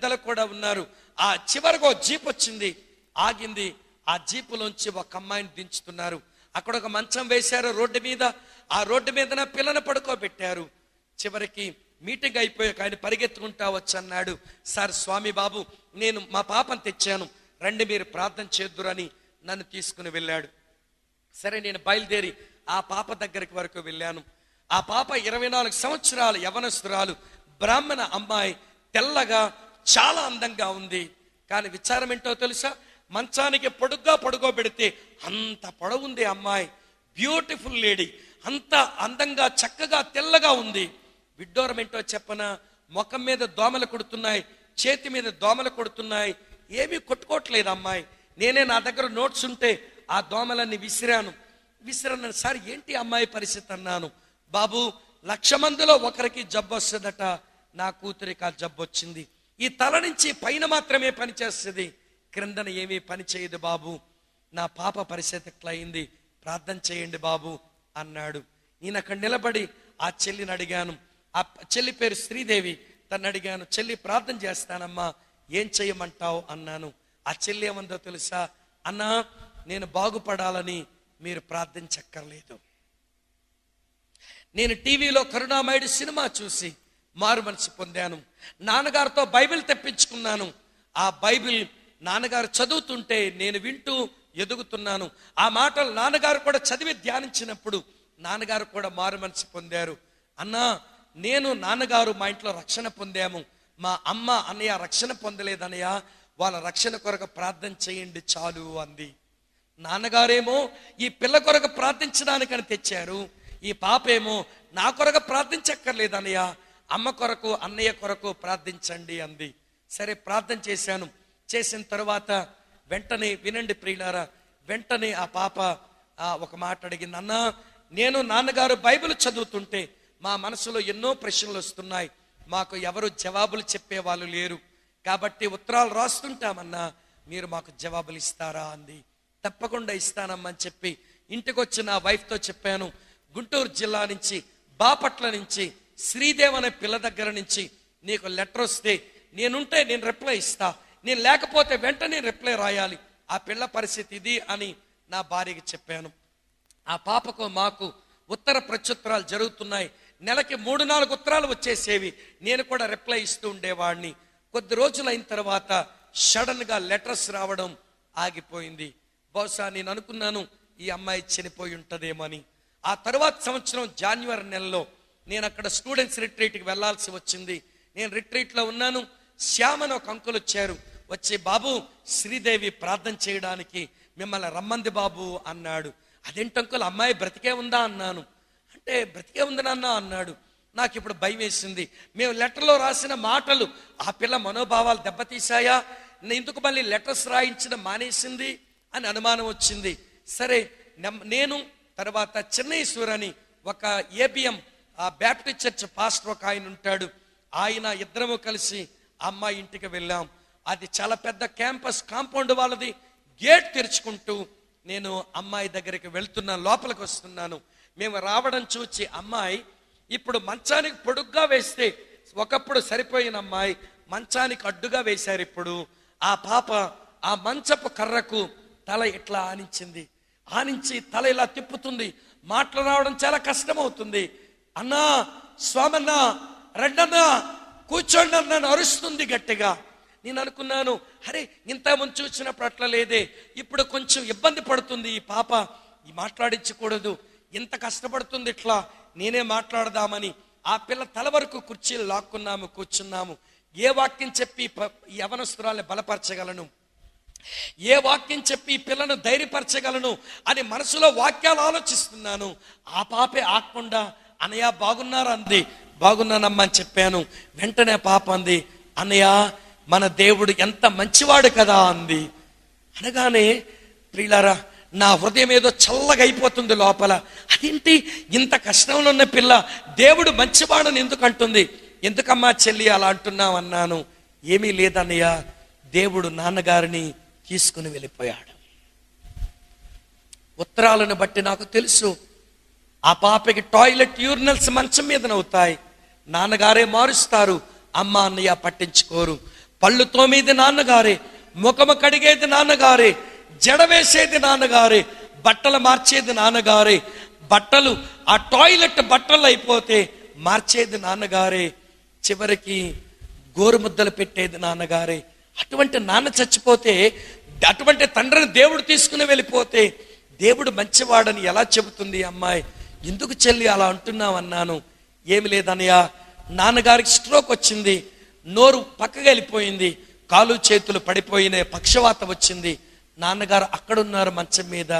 పెద్దలు కూడా ఉన్నారు. ఆ చివరికి ఒక జీప్ వచ్చింది. ఆగింది. ఆ జీపులోంచి ఒక అమ్మాయిని దించుతున్నారు. అక్కడ ఒక మంచం వేశారు రోడ్డు మీద. ఆ రోడ్డు మీదన పిల్లను పడుకోబెట్టారు. చివరికి మీటింగ్ అయిపోయాక ఆయన పరిగెత్తుకుంటా వచ్చన్నాడు. సార్ స్వామి బాబు నేను మా పాపను తెచ్చాను. రండి మీరు ప్రార్థన చేద్దురని నన్ను తీసుకుని వెళ్ళాడు. సరే నేను బయలుదేరి ఆ పాప దగ్గరికి వరకు వెళ్ళాను. ఆ పాప ఇరవై నాలుగు సంవత్సరాలు యవనస్తురాలు. బ్రాహ్మణ అమ్మాయి. తెల్లగా చాలా అందంగా ఉంది. కానీ విచారం ఏంటో తెలుసా? మంచానికి పొడుగ్గా పడుకోబెడితే అంత పొడవుంది అమ్మాయి. బ్యూటిఫుల్ లేడీ అంత అందంగా చక్కగా తెల్లగా ఉంది. విడ్డోరం ఏంటో చెప్పన? ముఖం మీద దోమలు కొడుతున్నాయి. చేతి మీద దోమలు కొడుతున్నాయి. ఏమీ కొట్టుకోవట్లేదు అమ్మాయి. నేనే నా దగ్గర నోట్స్ ఉంటే ఆ దోమలన్నీ విసిరాను. విసిరాను సార్ ఏంటి అమ్మాయి పరిస్థితి అన్నాను. బాబు లక్ష మందిలో ఒకరికి జబ్బు వస్తుందట నా కూతురికి ఆ జబ్బు వచ్చింది ఈ తల నుంచి పైన మాత్రమే పనిచేస్తుంది. క్రిందన ఏమీ పని చేయదు బాబు. నా పాప పరిస్థితి ఎట్లా అయింది ప్రార్థన చేయండి బాబు అన్నాడు. నేను అక్కడ నిలబడి ఆ చెల్లిని అడిగాను. ఆ చెల్లి పేరు శ్రీదేవి. తను అడిగాను చెల్లి ప్రార్థన చేస్తానమ్మా. ఏం చేయమంటావు? అన్నాను. ఆ చెల్లి ఏమందో తెలుసా? అన్నా నేను బాగుపడాలని మీరు ప్రార్థించక్కర్లేదు. నేను టీవీలో కరుణామయుడు సినిమా చూసి మారు మనసు పొందాను. నాన్నగారితో బైబిల్ తెప్పించుకున్నాను. ఆ బైబిల్ నాన్నగారు చదువుతుంటే నేను వింటూ ఎదుగుతున్నాను. ఆ మాటలు నాన్నగారు కూడా చదివి ధ్యానించినప్పుడు నాన్నగారు కూడా మారు మనసు పొందారు. అన్నా నేను నాన్నగారు మా ఇంట్లో రక్షణ పొందాము. మా అమ్మ అన్నయ్య రక్షణ పొందలేదన్నయ్య వాళ్ళ రక్షణ కొరకు ప్రార్థన చేయండి చాలు అంది. నాన్నగారేమో ఈ పిల్ల కొరకు ప్రార్థించడానికని తెచ్చారు. ఈ పాపేమో నా కొరకు ప్రార్థించక్కర్లేదన్నయ్య. అమ్మ కొరకు అన్నయ్య కొరకు ప్రార్థించండి అంది. సరే ప్రార్థన చేశాను. చేసిన తర్వాత వెంటనే వినండి ప్రియులారా వెంటనే ఆ పాప ఒక మాట అడిగింది. అన్న నేను నాన్నగారు బైబిల్ చదువుతుంటే మా మనసులో ఎన్నో ప్రశ్నలు వస్తున్నాయి. మాకు ఎవరు జవాబులు చెప్పేవాళ్ళు లేరు. కాబట్టి ఉత్తరాలు రాస్తుంటామన్నా మీరు మాకు జవాబులు ఇస్తారా అంది. తప్పకుండా ఇస్తానమ్మని చెప్పి ఇంటికి వచ్చి నా వైఫ్తో చెప్పాను. గుంటూరు జిల్లా నుంచి బాపట్ల నుంచి శ్రీదేవ్ అనే పిల్ల దగ్గర నుంచి నీకు లెటర్ వస్తే నేనుంటే నేను రిప్లై ఇస్తా. నేను లేకపోతే వెంటనే రిప్లై రాయాలి. ఆ పిల్ల పరిస్థితి ఇది అని నా భార్యకి చెప్పాను. ఆ పాపకు మాకు ఉత్తర ప్రత్యుత్తరాలు జరుగుతున్నాయి. నెలకి మూడు నాలుగు ఉత్తరాలు వచ్చేసేవి. నేను కూడా రిప్లై ఇస్తూ ఉండేవాడిని. కొద్ది రోజులు అయిన తర్వాత సడన్గా లెటర్స్ రావడం ఆగిపోయింది. బహుశా నేను అనుకున్నాను ఈ అమ్మాయి చనిపోయి ఉంటుందేమని ఆ తర్వాత సంవత్సరం జాన్యువరి నెలలో నేను అక్కడ స్టూడెంట్స్ రిట్రీట్కి వెళ్ళాల్సి వచ్చింది. నేను రిట్రీట్లో ఉన్నాను. శ్యామని ఒక అంకుల్ వచ్చారు. వచ్చి బాబు శ్రీదేవి ప్రార్థన చేయడానికి మిమ్మల్ని రమ్మంది బాబు అన్నాడు. అదేంటంకులు అంకుల్ అమ్మాయి బ్రతికే ఉందా? అన్నాను. అంటే బ్రతికే ఉంది నాన్న అన్నాడు. నాకు ఇప్పుడు భయం వేసింది. మేము లెటర్లో రాసిన మాటలు ఆ పిల్ల మనోభావాలు దెబ్బతీశాయా? నే- ఎందుకు మళ్ళీ లెటర్స్ రాయించడం మానేసింది? అని అనుమానం వచ్చింది. సరే నెమ్- నేను తర్వాత చెన్నైశ్వర్ అని ఒక ఏబిఎం ఆ బ్యాప్టిస్ట్ చర్చ్ పాస్టర్ ఒక ఆయన ఉంటాడు. ఆయన ఇద్దరము కలిసి అమ్మాయి ఇంటికి వెళ్ళాం. అది చాలా పెద్ద క్యాంపస్ కాంపౌండ్ వాళ్ళది. గేట్ తెరుచుకుంటూ నేను అమ్మాయి దగ్గరికి వెళ్తున్నాను లోపలికి వస్తున్నాను. మేము రావడం చూచి అమ్మాయి ఇప్పుడు మంచానికి పొడుగ్గా వేస్తే ఒకప్పుడు సరిపోయిన అమ్మాయి మంచానికి అడ్డుగా వేశారు ఇప్పుడు. ఆ పాప ఆ మంచపు కర్రకు తల ఇట్లా ఆనించింది? ఆనించి తల ఇలా తిప్పుతుంది. మాటలు రావడం చాలా కష్టమవుతుంది. అన్నా స్వామన్నా రెండన్నా కూర్చోండి అన్నాను అరుస్తుంది గట్టిగా. నేను అనుకున్నాను అరే ఇంత ముందు వచ్చినప్పుడు అట్లా లేదే. ఇప్పుడు కొంచెం ఇబ్బంది పడుతుంది ఈ పాప. ఈ మాట్లాడించకూడదు. ఎంత కష్టపడుతుంది ఇట్లా. నేనే మాట్లాడదామని ఆ పిల్ల తల వరకు కుర్చీలు లాక్కున్నాము కూర్చున్నాము. ఏ వాక్యం చెప్పి యవనస్తురాల్ని బలపరచగలను? ఏ వాక్యం చెప్పి పిల్లను ధైర్యపరచగలను అని మనసులో వాక్యాలు ఆలోచిస్తున్నాను. ఆ పాపే ఆకుండా అనయ్య బాగున్నారా అంది బాగున్నానమ్మా అని చెప్పాను. వెంటనే పాప అంది అనయ్య మన దేవుడు ఎంత మంచివాడు కదా అంది. అనగానే ప్రియులారా నా హృదయం ఏదో చల్లగా అయిపోతుంది లోపల. అదేంటి? ఇంత కష్టంలో ఉన్న పిల్ల దేవుడు మంచివాడని ఎందుకు అంటుంది? ఎందుకమ్మా చెల్లి అలా అంటున్నావు అన్నాను. ఏమీ లేదన్నయ్య దేవుడు నాన్నగారిని తీసుకుని వెళ్ళిపోయాడు. ఉత్తరాలను బట్టి నాకు తెలుసు ఆ పాపకి టాయిలెట్ యూరినల్స్ మంచం మీద నవ్వుతాయి. నాన్నగారే మారుస్తారు. అమ్మ అన్నయ్య పట్టించుకోరు. పళ్ళు తోమేది నాన్నగారే. ముఖము కడిగేది నాన్నగారే. జడ వేసేది నాన్నగారే. బట్టలు మార్చేది నాన్నగారే. బట్టలు ఆ టాయిలెట్ బట్టలు అయిపోతే మార్చేది నాన్నగారే. చివరికి గోరుముద్దలు పెట్టేది నాన్నగారే. అటువంటి నాన్న చచ్చిపోతే అటువంటి తండ్రిని దేవుడు తీసుకుని వెళ్ళిపోతే దేవుడు మంచివాడని ఎలా చెబుతుంది అమ్మాయి? ఎందుకు చెల్లి అలా అంటున్నావు అన్నాను ఏమి లేదనయ్య నాన్నగారికి స్ట్రోక్ వచ్చింది నోరు పక్కగా వెళ్ళిపోయింది కాలు చేతులు పడిపోయిన పక్షవాత వచ్చింది. నాన్నగారు అక్కడున్నారు మంచం మీద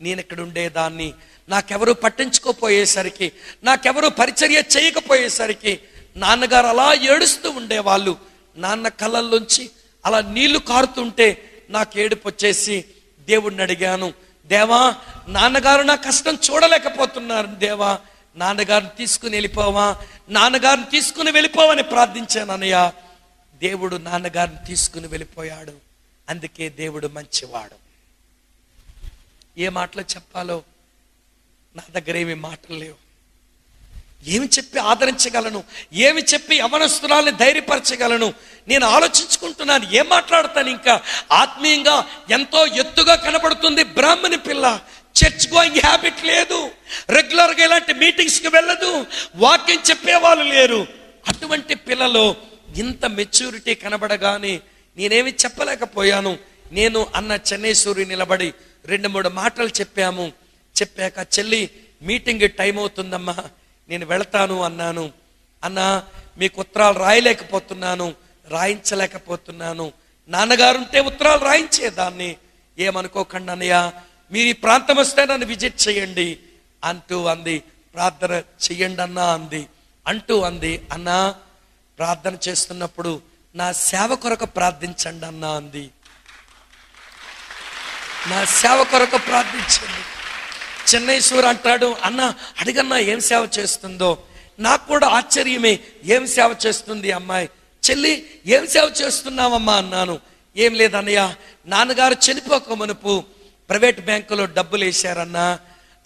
నేను ఇక్కడ ఉండేదాన్ని నాకెవరు పట్టించుకోపోయేసరికి నాకెవరు పరిచర్య చేయకపోయేసరికి నాన్నగారు అలా ఏడుస్తూ ఉండేవాళ్ళు. నాన్న కళ్ళల్లోంచి అలా నీళ్ళు కారుతుంటే నాకు ఏడుపు వచ్చేసి దేవుణ్ణి అడిగాను దేవా నాన్నగారు నా కష్టం చూడలేకపోతున్నారు దేవా. నాన్నగారిని తీసుకుని వెళ్ళిపోవా. నాన్నగారిని తీసుకుని వెళ్ళిపోవని ప్రార్థించాను అన్నయ్య. దేవుడు నాన్నగారిని తీసుకుని వెళ్ళిపోయాడు. అందుకే దేవుడు మంచివాడు. ఏ మాటలు చెప్పాలో నా దగ్గర ఏమి మాటలు లేవు. ఏమి చెప్పి ఆదరించగలను? ఏమి చెప్పి యవనస్తురాల్ని ధైర్యపరచగలను? నేను ఆలోచించుకుంటున్నాను ఏం మాట్లాడతాను ఇంకా? ఆత్మీయంగా ఎంతో ఎత్తుగా కనబడుతుంది బ్రాహ్మణి పిల్ల. చర్చ్ గోయింగ్ హ్యాబిట్ లేదు. రెగ్యులర్గా ఇలాంటి మీటింగ్స్కి వెళ్ళదు. వాక్యం చెప్పేవాళ్ళు లేరు. అటువంటి పిల్లలు ఇంత మెచ్యూరిటీ కనబడగానే నేనేమి చెప్పలేకపోయాను. నేను అన్న చెన్నైసూరి నిలబడి రెండు మూడు మాటలు చెప్పాము. చెప్పాక చెల్లి మీటింగ్ టైం అవుతుందమ్మా. నేను వెళతాను అన్నాను. అన్న మీకు ఉత్తరాలు రాయలేకపోతున్నాను రాయించలేకపోతున్నాను. నాన్నగారుంటే ఉత్తరాలు రాయించేదాన్ని. ఏమనుకోకండి అన్నయ్య మీరు ఈ ప్రాంతం వస్తే నన్ను విజిట్ చేయండి అంటూ అంది. ప్రార్థన చెయ్యండి అన్నా అంది. అంటూ అంది అన్నా ప్రార్థన చేస్తున్నప్పుడు నా సేవ కొరకు ప్రార్థించండి అన్నా అంది. నా సేవ కొరకు ప్రార్థించండి. చెన్నైశ్వర్ అంటాడు అన్న అడిగన్నా ఏం సేవ చేస్తుందో? నాకు కూడా ఆశ్చర్యమే ఏం సేవ చేస్తుంది అమ్మాయి? చెల్లి ఏం సేవ చేస్తున్నావమ్మా? అన్నాను. ఏం లేదన్నయ్య నాన్నగారు చనిపోక మునుపు ప్రైవేట్ బ్యాంకులో డబ్బులు వేశారన్నా.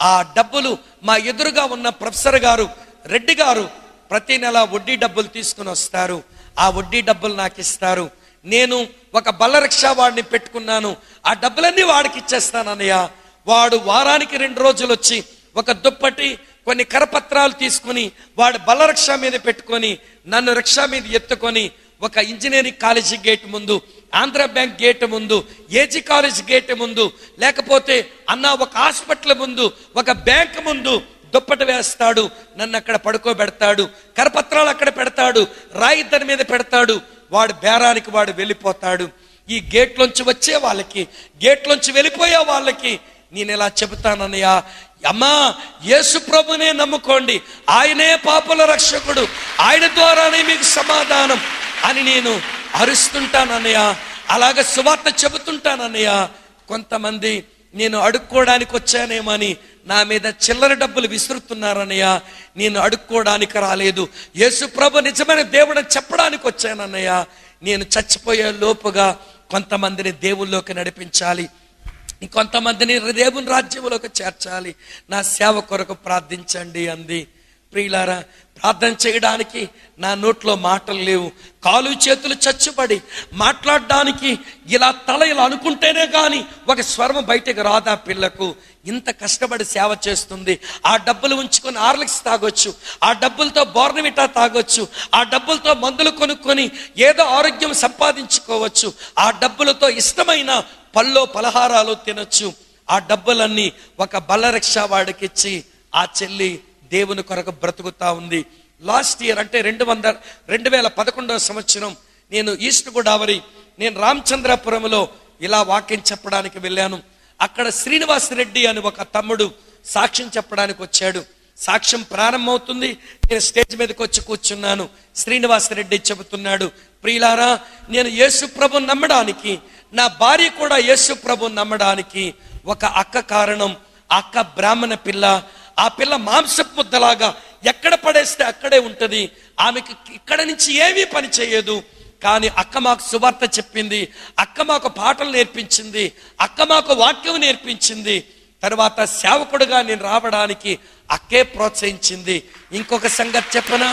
ఆ డబ్బులు మా ఎదురుగా ఉన్న ప్రొఫెసర్ గారు రెడ్డి గారు ప్రతి నెల వడ్డీ డబ్బులు తీసుకుని వస్తారు. ఆ వడ్డీ డబ్బులు నాకు ఇస్తారు. నేను ఒక బల్ల రిక్షా వాడిని పెట్టుకున్నాను. ఆ డబ్బులన్నీ వాడికి ఇచ్చేస్తానన్నయ్యా. వాడు వారానికి రెండు రోజులు వచ్చి ఒక దుప్పటి కొన్ని కరపత్రాలు తీసుకుని వాడు బలరక్ష మీద పెట్టుకొని నన్ను రక్ష మీద ఎత్తుకొని ఒక ఇంజనీరింగ్ కాలేజీ గేట్ ముందు ఆంధ్ర బ్యాంక్ గేట్ ముందు ఏజీ కాలేజ్ గేట్ ముందు లేకపోతే అన్న ఒక హాస్పిటల్ ముందు ఒక బ్యాంక్ ముందు దుప్పట వేస్తాడు నన్ను అక్కడ పడుకోబెడతాడు కరపత్రాలు అక్కడ పెడతాడు రాయి దాని మీద పెడతాడు వాడు బేరానికి వాడు వెళ్ళిపోతాడు. ఈ గేట్లోంచి వచ్చే వాళ్ళకి గేట్లోంచి వెళ్ళిపోయే వాళ్ళకి నేను ఇలా చెబుతానన్నయ్యా? అమ్మా యేసు ప్రభునే నమ్ముకోండి. ఆయనే పాపుల రక్షకుడు. ఆయన ద్వారానే మీకు సమాధానం అని నేను అరుస్తుంటానన్నయ్య. అలాగ సువార్త చెబుతుంటానన్నయ్య. కొంతమంది నేను అడుక్కోవడానికి వచ్చానేమని నా మీద చిల్లర డబ్బులు విసురుతున్నారన్నయ్య. నేను అడుక్కోవడానికి రాలేదు. యేసు ప్రభు నిజమైన దేవుడిని చెప్పడానికి వచ్చానన్నయ్య. నేను చచ్చిపోయే లోపుగా కొంతమందిని దేవుల్లోకి నడిపించాలి. ఇంకొంతమందిని దేవుని రాజ్యంలోకి చేర్చాలి. నా సేవ కొరకు ప్రార్థించండి అంది. ప్రియులారా ప్రార్థన చేయడానికి నా నోట్లో మాటలు లేవు. కాలు చేతులు చచ్చుబడి మాట్లాడడానికి ఇలా తల ఇలా అనుకుంటేనే కానీ ఒక స్వరం బయటకు రాదా పిల్లకు. ఇంత కష్టపడి సేవ చేస్తుంది. ఆ డబ్బులు ఉంచుకొని ఆర్లిక్స్ తాగొచ్చు. ఆ డబ్బులతో బోర్నవిటా తాగొచ్చు. ఆ డబ్బులతో మందులు కొనుక్కొని ఏదో ఆరోగ్యం సంపాదించుకోవచ్చు. ఆ డబ్బులతో ఇష్టమైన పల్లో పలహారాలు తినొచ్చు. ఆ డబ్బులన్నీ ఒక బల్ల రిక్షా వాడికి ఇచ్చి ఆ చెల్లి దేవుని కొరకు బ్రతుకుతా ఉంది. లాస్ట్ ఇయర్ అంటే రెండు వందల రెండు వేల పదకొండవ సంవత్సరం నేను ఈస్ట్ గోదావరి నేను రామచంద్రపురంలో ఇలా వాక్యం చెప్పడానికి వెళ్ళాను. అక్కడ శ్రీనివాస్ రెడ్డి అని ఒక తమ్ముడు సాక్ష్యం చెప్పడానికి వచ్చాడు. సాక్ష్యం ప్రారంభమవుతుంది. నేను స్టేజ్ మీదకి వచ్చి కూర్చున్నాను. శ్రీనివాస్ రెడ్డి చెబుతున్నాడు ప్రియులారా నేను యేసు ప్రభు నమ్మడానికి నా భార్య కూడా యేసు ప్రభు నమ్మడానికి ఒక అక్క కారణం అక్క బ్రాహ్మణ పిల్ల ఆ పిల్ల మాంసపు ముద్దలాగా ఎక్కడ పడేస్తే అక్కడే ఉంటుంది ఆమెకి ఇక్కడ నుంచి ఏమీ పని చేయదు. కానీ అక్క మాకు సువార్త చెప్పింది అక్క మాకు పాటలు నేర్పించింది అక్క మాకు వాక్యం నేర్పించింది. తర్వాత సేవకుడుగా నేను రావడానికి అక్కే ప్రోత్సహించింది. ఇంకొక సంగతి చెప్పనా?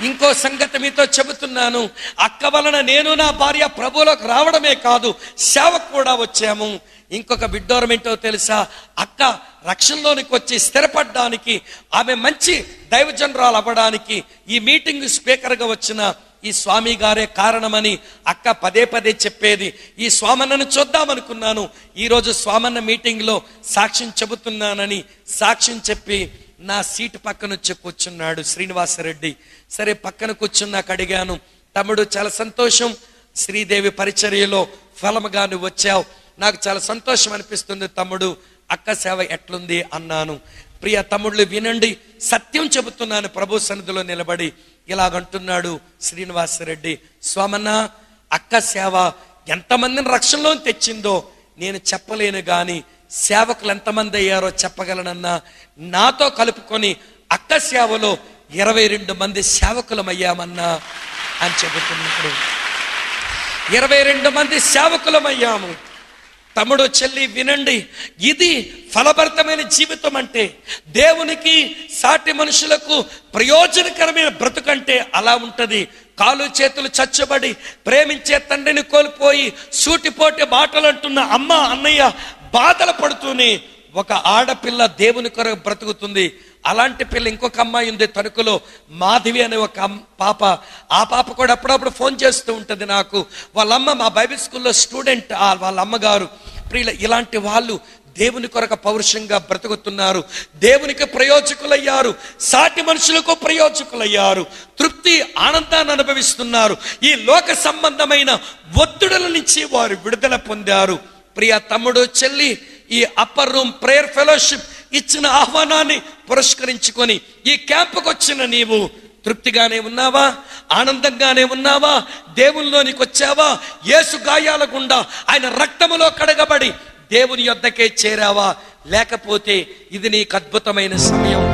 ఇంకో సంగతి మీతో చెబుతున్నాను. అక్క వలన నేను నా భార్య ప్రభువులకు రావడమే కాదు సేవకు కూడా వచ్చాము. ఇంకొక బిడ్డోరం ఏంటో తెలుసా? అక్క రక్షణలోనికి వచ్చి స్థిరపడడానికి ఆమె మంచి దైవజనరాలు అవ్వడానికి ఈ మీటింగ్ స్పీకర్గా వచ్చిన ఈ స్వామి గారే కారణమని అక్క పదే పదే చెప్పేది. ఈ స్వామన్నను చూద్దామనుకున్నాను. ఈరోజు స్వామన్న మీటింగ్లో సాక్ష్యం చెబుతున్నానని సాక్ష్యం చెప్పి నా సీటు పక్కన వచ్చి కూర్చున్నాడు శ్రీనివాసరెడ్డి. సరే పక్కన కూర్చున్నాక అడిగాను తమ్ముడు చాలా సంతోషం శ్రీదేవి పరిచర్యలో ఫలముగా నువ్వు వచ్చావు. నాకు చాలా సంతోషం అనిపిస్తుంది తమ్ముడు అక్క సేవ ఎట్లుంది? అన్నాను. ప్రియ తమ్ముళ్ళు వినండి సత్యం చెబుతున్నాను. ప్రభు సన్నిధిలో నిలబడి ఇలాగంటున్నాడు శ్రీనివాసరెడ్డి. స్వామన్న అక్క సేవ ఎంతమందిని రక్షణలో తెచ్చిందో నేను చెప్పలేను కానీ సేవకులు ఎంతమంది అయ్యారో చెప్పగలనన్నా నాతో కలుపుకొని అక్క సేవలో ఇరవై రెండు మంది సేవకులమయ్యామన్నా అని చెబుతున్నప్పుడు ఇరవై రెండు మంది సేవకులమయ్యాము తమ్ముడు చెల్లి వినండి. ఇది ఫలభరితమైన జీవితం అంటే దేవునికి సాటి మనుషులకు ప్రయోజనకరమైన బ్రతుకంటే అలా ఉంటుంది. కాలు చేతులు చచ్చబడి ప్రేమించే తండ్రిని కోల్పోయి సూటిపోటి మాటలు అంటున్న అమ్మ అన్నయ్య బాధలు పడుతూనే ఒక ఆడపిల్ల దేవుని కొరకు బ్రతుకుతుంది. అలాంటి పిల్ల ఇంకొక అమ్మాయి ఉంది తణుకులో. మాధవి అనే ఒక పాప. ఆ పాప కూడా అప్పుడప్పుడు ఫోన్ చేస్తూ ఉంటుంది నాకు. వాళ్ళమ్మ మా బైబిల్ స్కూల్లో స్టూడెంట్ ఆ వాళ్ళ అమ్మగారు ప్రియుల ఇలాంటి వాళ్ళు దేవుని కొరకు పౌరుషంగా బ్రతుకుతున్నారు. దేవునికి ప్రయోజకులయ్యారు. సాటి మనుషులకు ప్రయోజకులయ్యారు. తృప్తి ఆనందాన్ని అనుభవిస్తున్నారు. ఈ లోక సంబంధమైన ఒత్తిడుల నుంచి వారు విడుదల పొందారు. ప్రియ తమ్ముడు చెల్లి ఈ అప్పర్ రూమ్ ప్రేయర్ ఫెలోషిప్ ఇచ్చిన ఆహ్వానాన్ని పురస్కరించుకొని ఈ క్యాంపుకు వచ్చిన నీవు. తృప్తిగానే ఉన్నావా? ఆనందంగానే ఉన్నావా? దేవుల్లోనికి వచ్చావా? ఏసు గాయాల గుండా ఆయన రక్తములో కడగబడి దేవుని యొద్దకే చేరావా? లేకపోతే ఇది నీకు అద్భుతమైన సమయం.